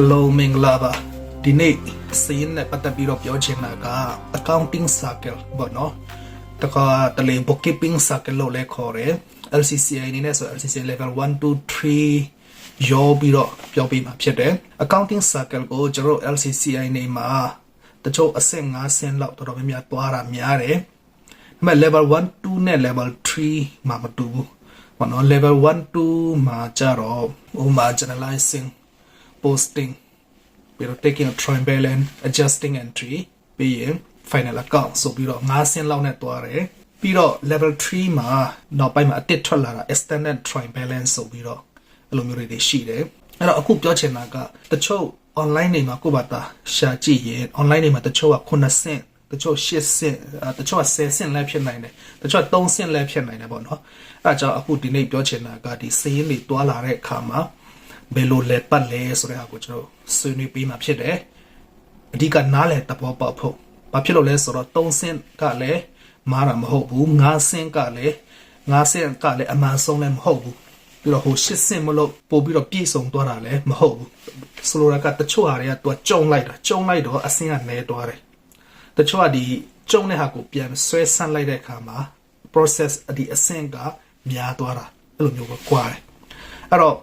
Hello မင်္ဂလာပါဒီနေ့စီးရင်နဲ့ပတ်သက်ပြီးတော့ပြောချင်တာက accounting circle ပေါ့နော်တခါတလေ bookkeeping circle လို့လည်းခေါ်တယ် LCCI အနေနဲ့ဆို LCCI level 1 2 3ရောပြီးတော့ပြောပြမှာဖြစ်တယ် accounting circle ကိုကျွန်တော်တို့ LCCI နေမှာတချို့အဆင့်5ဆင့်လောက်တော်တော်များများတွားတာများတယ်ဒါပေမဲ့ level 1 2နဲ့ level 3မှာမတူဘူးဘာနော် level 1 2မှာကြတော့ဟိုမှာ generalizing posting ပြီးတော့ taking a trial balance adjusting entry ပြီးရင် final account ဆိုပြီးတော့5ဆင့်လောက်နဲ့တွားတယ်ပြီးတော့ level 3မှာနောက်ပိုင်းမှာအတစ်ထွက်လာတာ extended trial balance ဆိုပြီးတော့အဲ့လိုမျိုးတွေရှိတယ်အဲ့တော့အခုပြောချင်တာကတချို့ online နေမှာကိုယ့်ဘာသာရှာကြည့်ရင် online နေမှာတချို့က9ဆင့်တချို့8ဆင့်အဲတချို့က10ဆင့်လည်းဖြစ်နိုင်တယ်တချို့က3ဆင့်လည်းဖြစ်နိုင်တယ်ပေါ့နော်အဲဒါကြောင့်အခုဒီနေ့ပြောချင်တာကဒီစင်းတွေတွာလာတဲ့အခါမှာ ဘယ်လိုလဲပတ်လဲဆိုတဲ့ဟာကိုကျွန်တော်ဆွေးနွေးပေးမှာဖြစ်တယ်အဓိကနားလည်သဘောပေါက်ဖို့ဘာဖြစ်လို့လဲဆိုတော့3ဆင့်ကလည်းမားတာမဟုတ်ဘူး5ဆင့်ကလည်း5ဆင့်ကလည်းအမှန်ဆုံးလည်းမဟုတ်ဘူးပြီးတော့ဟို8ဆင့်မလို့ပို့ပြီးတော့ပြည့်စုံသွားတာလည်းမဟုတ်ဘူးဆိုလိုတာကတချို့ဟာတွေကသူကကြုံလိုက်တာကြုံလိုက်တော့အဆင့်ကနေသွားတယ်တချို့ကဒီကျုံတဲ့ဟာကိုပြန်ဆွဲဆန့်လိုက်တဲ့အခါမှာ process ဒီအဆင့်ကများသွားတာအဲ့လိုမျိုးပဲကွာတယ်အဲ့တော့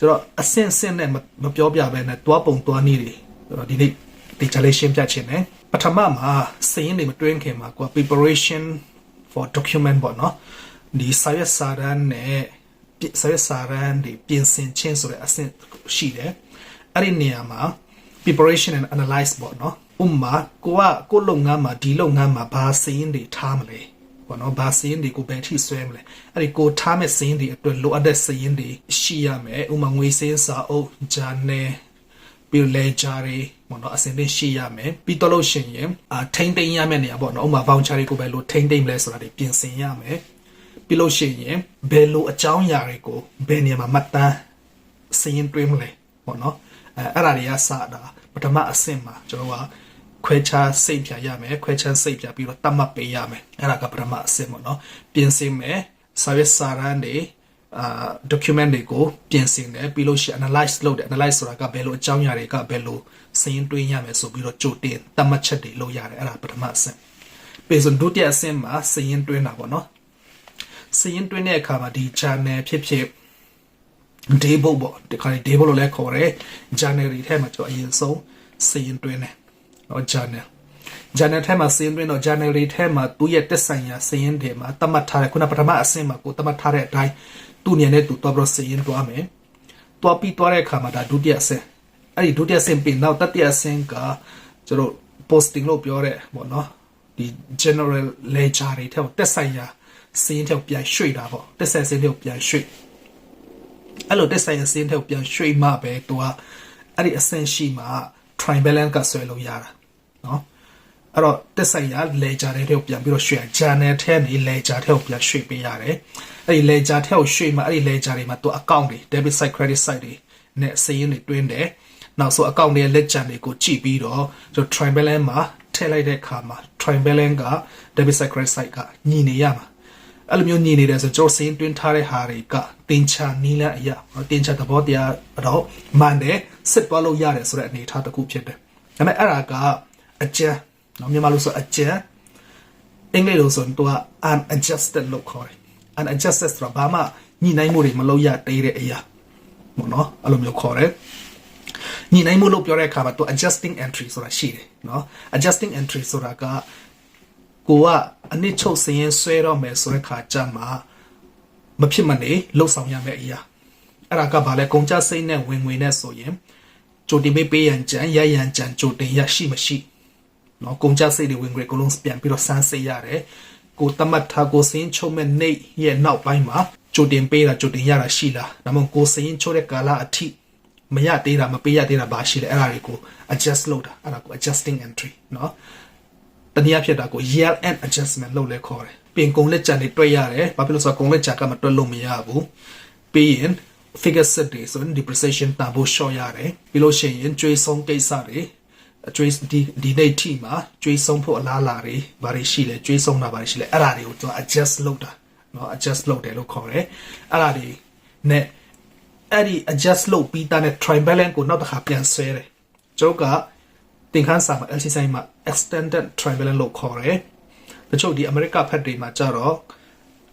ကျွန်တော်အဆင့်ဆင့်နဲ့မပြောပြဘဲနဲ့တွားပုံတွားနည်းတွေကျွန်တော်ဒီနေ့ဒီ challenge ရှင်းပြချင်တယ်ပထမမှာစရင်တွေမတွင်းခင်မှာကွာ preparation for document ပေါ့နော်ဒီစာရွက်စာတမ်းနဲ့စာရွက်စာတမ်းတွေပြင်ဆင်ခြင်းဆိုတဲ့အဆင့်ရှိတယ်အဲ့ဒီနေရာမှာ preparation and analyze ပေါ့နော်ဥပမာကိုကကိုလုပ်ငန်းမှာဒီလုပ်ငန်းမှာဘာစင်းတွေထားမလဲ ပေါ့နော်ဘာစင်းတွေကိုဘယ်ထိဆွဲမလဲအဲ့ဒီကိုထားမဲ့စင်းတွေအတွက်လိုအပ်တဲ့စင်းတွေရှိရမယ်ဥပမာငွေစင်းစာအုပ်ဂျာနယ်ပြီးလေဂျာတွေပေါ့နော်အစင်တွေရှိရမယ်ပြီးတော့လို့ရှိရင်အာထိမ့်သိမ်းရမယ့်နေရာပေါ့နော်ဥပမာ voucher တွေကိုပဲလို့ထိမ့်သိမ်းမလဲဆိုတာတွေပြင်ဆင်ရမယ်ပြီးလို့ရှိရင်ဘယ်လိုအကြောင်းအရာတွေကိုဘယ်နေရာမှာမှတ်တမ်းစရင်တွင်းမလဲပေါ့နော်အဲအဲ့ဒါတွေကစတာပထမအဆင့်မှာကျွန်တော်က ခွဲခြားစိတ်ပြရမယ်ခွဲခြားစိတ်ပြပြီးတော့တတ်မှတ်ပေးရမယ်အဲ့ဒါကပထမအဆင့်ပေါ့နော်ပြင်ဆင်မယ်စာရွက်စာတမ်းတွေအာ document တွေကိုပြင်ဆင်တယ်ပြီးလို့ရှိရင် analyze လုပ်တယ် analyze ဆိုတာကဘယ်လိုအကြောင်းအရာတွေကဘယ်လိုစရင်တွင်းရမယ်ဆိုပြီးတော့ကြိုတင်တတ်မှတ်ချက်တွေလုပ်ရတယ်အဲ့ဒါပထမအဆင့်ပြီးဆိုဒုတိယအဆင့်မှာစရင်တွင်းတာပေါ့နော်စရင်တွင်းတဲ့အခါမှာဒီ channel ဖြစ်ဖြစ် day book ပေါ့ဒီခါ day book လို့လည်းခေါ်တယ် January ထဲမှာကျွန်တော်အရင်ဆုံးစရင်တွင်းတယ် နော် journal journal ထဲမှာစင်းသွင်းတော့ journal တွေထဲမှာသူ့ရဲ့တက်ဆိုင်ရာစင်းရင်တွေမှာသတ်မှတ်ထားတဲ့ခုနပထမအဆင့်မှာကိုသတ်မှတ်ထားတဲ့အတိုင်းသူ့အနေနဲ့သူတော့ပြစင်းရင်သွားမယ်သွားပြီးသွားတဲ့အခါမှာဒါဒုတိယအဆင့်အဲ့ဒီဒုတိယအဆင့်ပြီးနောက်တတိယအဆင့်ကကျတို့ posting လို့ပြောတဲ့ပေါ့နော်ဒီ general ledger တွေထဲကိုတက်ဆိုင်ရာစင်းထဲကိုပြန်ရွှေ့တာပေါ့တက်ဆိုင်စင်းထဲကိုပြန်ရွှေ့အဲ့လိုတက်ဆိုင်ရာစင်းထဲကိုပြန်ရွှေ့မှပဲသူကအဲ့ဒီအဆင့်ရှိမှ tribalance ကဆွဲလို့ရတာ နော်အဲ့တော့တက်ဆိုင်ရာ ledger ထဲကိုပြန်ပြီးတော့ရွှေ့ channel ထဲနေ ledger ထဲကိုပြန်ရွှေ့ပေးရတယ်အဲ့ဒီ ledger ထဲကိုရွှေ့မှာအဲ့ဒီ ledger တွေမှာသူ account တွေ debit side credit side တွေနဲ့စာရင်းတွေတွင်းတယ်နောက်ဆို account တွေ ledger တွေကိုကြည့်ပြီးတော့ကျွန်တော် try balance မှာထည့်လိုက်တဲ့အခါမှာ try balance က debit side credit side ကညှိနေရမှာအဲ့လိုမျိုးညှိနေတယ်ဆိုကျွန်တော်စာရင်းတွင်းထားတဲ့ဟာတွေကတင်ချာနီးလန်းအရာတင်ချာသဘောတရားတော့မှန်တယ်စစ်သွားလို့ရတယ်ဆိုတဲ့အနေအထားတစ်ခုဖြစ်တယ်ဒါပေမဲ့အဲ့ဒါက အကျန်းနော်မြန်မာလိုဆိုအကျန်းအင်္ဂလိပ်လိုဆိုရင်သူက unadjusted လို့ခေါ်တယ် unadjusted ဆိုတာဘာမှညီနိုင်မှုတွေမလုပ်ရသေးတဲ့အရာပေါ့နော်အဲ့လိုမျိုးခေါ်တယ်ညီနိုင်မှုလို့ပြောတဲ့အခါမှာသူ adjusting entry ဆိုတာရှိတယ်နော် adjusting entry ဆိုတာကကိုကအနစ်ချုပ်စရင်ဆွဲတော့မယ်ဆိုတဲ့ခါကြမှာမဖြစ်မနေလှုပ်ဆောင်ရမယ့်အရာအဲ့ဒါကဘာလဲကုန်ကြစိတ်နဲ့ဝင်ငွေနဲ့ဆိုရင်ကြိုတင်ပေးပေးရန်ကြံရရန်ကြံကြိုတင်ရရှိမရှိ เนาะကုန်ကြစိတ်တွေဝင်ငွေအကုန်လုံးပြန်ပြီးတော့စမ်းစစ်ရတယ်ကိုတမတ်ထားကိုစင်းချုပ်မဲ့နေရဲ့နောက်ပိုင်းမှာကြိုတင်ပေးတာကြိုတင်ရတာရှိလားဒါမှမဟုတ်ကိုစင်းချုပ်တဲ့ကာလအထိမရသေးတာမပေးရသေးတာဘာရှိလဲအဲ့ဒါတွေကို adjust လုပ်တာအဲ့ဒါကို adjusting entry เนาะ တနည်းအားဖြင့်ဒါကို yield and adjustment လို့လည်းခေါ်တယ်။ပြင်ကုန်လက်ကြံတွေတွက်ရတယ်။ဘာဖြစ်လို့ဆိုတော့ကုန်လက်ကြံကမတွက်လို့မရဘူး။ပြီးရင် figure set တွေဆိုရင် depreciation တန်ဖို့ short ရတယ်။ပြီးလို့ရှိရင်ကျွေးဆုံးကိစ္စတွေအ ကျွေးဒီဒီနေ့ထိမှာကျွေးဆုံးဖို့အလားအလာတွေဘာတွေရှိလဲကျွေးဆုံးတာဘာတွေရှိလဲအဲ့ဒါတွေကိုသူ adjust လုပ်တာเนาะ adjust လုပ်တယ်လို့ခေါ်တယ်။အဲ့ဒါတွေနဲ့ အဲ့ဒီ adjust လုပ်ပြီးသားနဲ့ try balance ကိုနောက်တစ်ခါပြန်ဆွဲတယ်ကျွန်တော်ကသင်ခန်းစာမှာ exercise မှာ extended try balance လို့ခေါ်တယ်တချို့ဒီအမေရိကဖက်တွေမှာကြတော့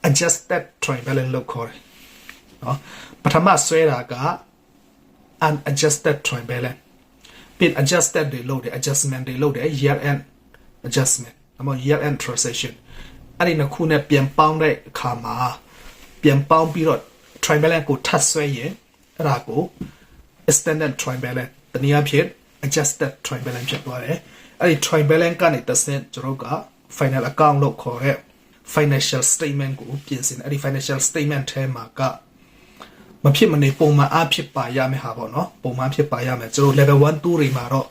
adjusted try balance လို့ခေါ်တယ်နော်ပထမဆွဲတာက unadjusted try balance ပြင် adjusted တွေလုပ်တယ် adjustment တွေလုပ်တယ် year end adjustment အမ year end transition အဲ့ဒီနှစ်ခုနဲ့ပြန်ပေါင်းတဲ့အခါမှာပြန်ပေါင်းပြီးတော့ try balance ကိုထပ်ဆွဲရင်အဲ့ဒါကို extended try balance တနည်းအားဖြင့် adjusted try balance ဖြစ်သွားတယ်အဲ့ဒီ try balance ကနေတစ်ဆင့်ကျွန်တော်တို့က final account လို့ခေါ်တဲ့ financial statement ကိုပြင်ဆင်တယ်အဲ့ဒီ financial statement ထဲမှာက မဖြစ်မနေပုံမှန်အဖြစ်ပါရမယ်ဟာပေါ့နော်ပုံမှန်ဖြစ်ပါရမယ်ကျွန်တော် level 1 2တွေမှာတော့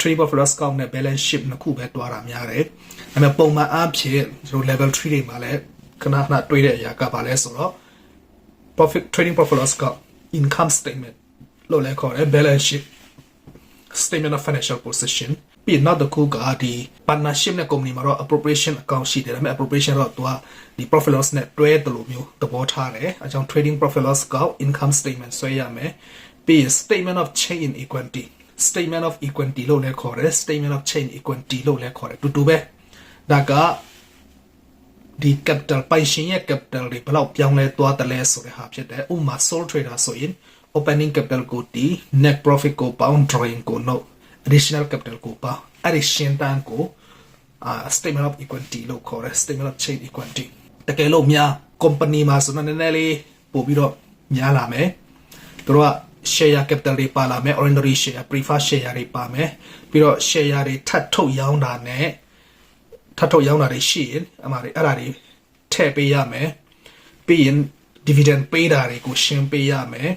trade of loss count နဲ့ balance sheet နှစ်ခုပဲတွားတာများတယ်ဒါပေမဲ့ပုံမှန်အဖြစ်ကျွန်တော် level 3တွေမှာလည်းခဏခဏတွေးတဲ့အရာကပါလဲဆိုတော့ profit trading profit loss count income statement လို့လည်းခေါ်တယ် balance sheet statement of financial position ပြီးနောက်တစ်ခုကဒီ partnership နဲ့ company မှာတော့ appropriation account ရှိတယ်ဒါပေမဲ့ appropriation တော့သူကဒီ profit loss နဲ့တွဲတယ်လို့မျိုးသဘောထားတယ်အဲကြောင့် trading profit loss account income statement ဆွဲရမယ်ပြီးရင် statement of change in equity statement of equity လို့လည်းခေါ်တယ် statement of change equity လို့လည်းခေါ်တယ်တူတူပဲဒါကဒီ capital ပိုင်ရှင်ရဲ့ capital တွေဘယ်လောက်ပြောင်းလဲသွားတယ်လဲဆိုတဲ့ဟာဖြစ်တယ်ဥပမာ sole trader ဆိုရင် opening capital ကိုတီ net profit ကိုပေါင်း drawing ကို note additional capital ကိုပေါင်းအဲ့ဒီရှင်းတန်းကိုအာ statement of equity လို့ခေါ်တယ် statement of change equity တကယ်လို့များ company မှာဆိုတော့နည်းနည်းလေးပို့ပြီးတော့များလာမယ်သူတို့က share capital တွေပါလာမယ် ordinary share preferred share တွေပါမယ်ပြီးတော့ share တွေထပ်ထုတ်ရောင်းတာနဲ့ထပ်ထုတ်ရောင်းတာတွေရှိရင်အမှားတွေအဲ့ဒါတွေထည့်ပေးရမယ်ပြီးရင် dividend ပေးတာတွေကိုရှင်းပေးရမယ်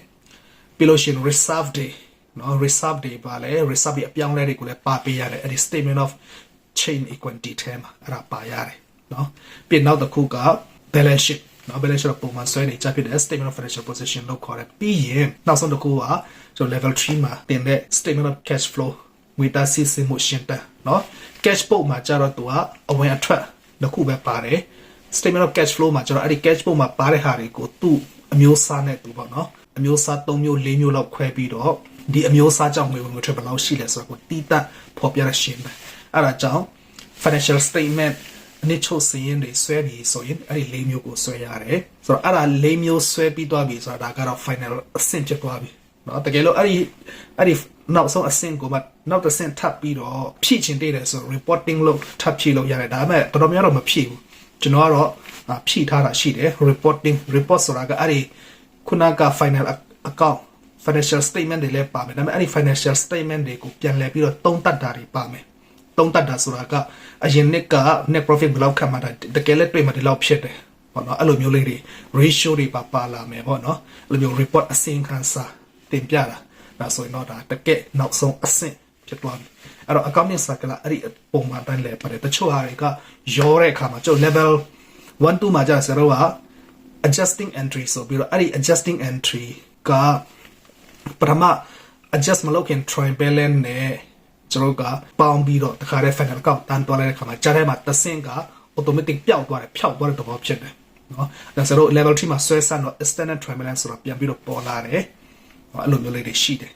ပြီးလို့ရှိရင် reserve တွေ နော် reserve တွေပါလဲ reserve တွေအပြောင်းလဲတွေကိုလည်းပါပေးရတယ်အဲ့ဒီ statement of chain equity ထဲမှာအဲ့ဒါပါရတယ်နော်ပြီးနောက်တစ်ခုက balance sheet နော် balance sheet ပုံမှန်ဆွဲနေကြဖြစ်တဲ့ statement of financial position လို့ခေါ်တယ်ပြီးရင်နောက်ဆုံးတစ်ခုကကျွန်တော် level 3မှာတင်တဲ့ statement of cash flow ငွေသားစီးဆင်းမှုရှင်းတန်းနော် cash book မှာကျတော့သူကအဝင်အထွက်တစ်ခုပဲပါတယ် statement of cash flow မှာကျတော့အဲ့ဒီ cash book မှာပါတဲ့ဟာတွေကိုသူ့အမျိုးအစားနဲ့သူပေါ့နော်အမျိုးအစား၃မျိုး၄မျိုးလောက်ခွဲပြီးတော့ ဒီအမျိုးအစားကြောင့်ငွေဝင်ငွေထွက်ဘယ်လောက်ရှိလဲဆိုတော့ကိုတီးတတ်ဖော်ပြရရှင်းတယ်အဲ့ဒါကြောင့် financial statement အနည်းချုပ်စရင်တွေဆွဲပြီးဆိုရင်အဲ့ဒီ၄မျိုးကိုဆွဲရတယ်ဆိုတော့အဲ့ဒါ၄မျိုးဆွဲပြီးသွားပြီဆိုတော့ဒါကတော့ final အဆင့်ဖြစ်သွားပြီเนาะတကယ်လို့အဲ့ဒီအဲ့ဒီနောက်ဆုံးအဆင့်ကိုမှနောက်တစ်ဆင့်ထပ်ပြီးတော့ဖြည့်ချင်တဲ့တယ်ဆို reporting လို့ထပ်ဖြည့်လို့ရတယ်ဒါပေမဲ့တော်တော်များတော့မဖြည့်ဘူးကျွန်တော်ကတော့အာဖြည့်ထားတာရှိတယ် reporting report ဆိုတာကအဲ့ဒီခုနက final account financial statement တွေလည်းပါမယ်ဒါပေမဲ့အဲ့ဒီ financial statement တွေကိုပြန်လည်ပြီးတော့သုံးသပ်တာတွေပါမယ်သုံးသပ်တာဆိုတာကအရင်နှစ်က net profit ဘယ်လောက်ခံမှာတကယ်လက်တွေ့မှာဒီလောက်ဖြစ်တယ်ပေါ့နော်အဲ့လိုမျိုးလေးတွေ ratio တွေပါပါလာမယ်ပေါ့နော်အဲ့လိုမျိုး report အစီရင်ခံစာတင်ပြတာဒါဆိုရင်တော့ဒါတကယ်နောက်ဆုံးအဆင့်ဖြစ်သွားပြီအဲ့တော့ accounting cycle အဲ့ဒီပုံမှန်တိုင်းလဲပါတယ်တချို့ဟာတွေကရောတဲ့အခါမှာကျုပ် level 1 2မှာကြာဆရာတို့က adjusting entry ဆိုပြီးတော့အဲ့ဒီ adjusting entry က ပထမ adjust မလုပ်ခင် try balance နဲ့ကျွန်တော်ကပေါင်းပြီးတော့တခါတည်း final ကောက်တန်းသွားလိုက်တဲ့ခါမှာကြားထဲမှာတစ်ဆင့်က automatic ပျောက်သွားတယ်ဖြောက်သွားတဲ့သဘောဖြစ်တယ်နော်ဒါဆိုတော့ level 3မှာဆွဲဆန့်တော့ extended try balance ဆိုတာပြန်ပြီးတော့ပေါ်လာတယ်အဲ့လိုမျိုးလေးတွေရှိတယ်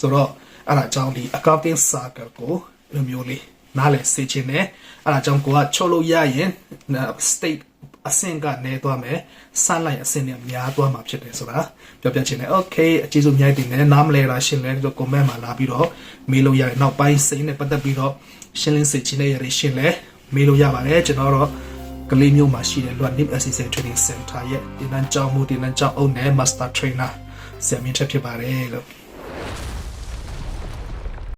ဆိုတော့အဲ့ဒါကြောင့်ဒီ accounting circle ကိုအဲ့လိုမျိုးလေးနားလည်စေချင်တယ်အဲ့ဒါကြောင့်ကိုကချုပ်လို့ရရင် state အဆင့်ကနေသွားမယ်စမ်းလိုက်အဆင့်နဲ့များသွားမှာဖြစ်တယ်ဆိုတာပြောပြချင်တယ် okay အကျေးဇူးအများကြီးတင်တယ်နားမလဲတာရှင်းလဲဒီ comment မှာလာပြီးတော့မေးလို့ရတယ်နောက်ပိုင်းစိတ်နဲ့ပတ်သက်ပြီးတော့ရှင်းလင်းစေချင်တဲ့ရည်ရှင်းလဲမေးလို့ရပါတယ်ကျွန်တော်တော့ကလေးမျိုးမှာရှိတဲ့လွတ် NIP Assistant Training Center ရဲ့ဒီနန်းကျောင်းမူဒီနန်းကျောင်းအုပ်နဲ့ Master Trainer ဆရာမင်းထက်ဖြစ်ပါတယ်လို့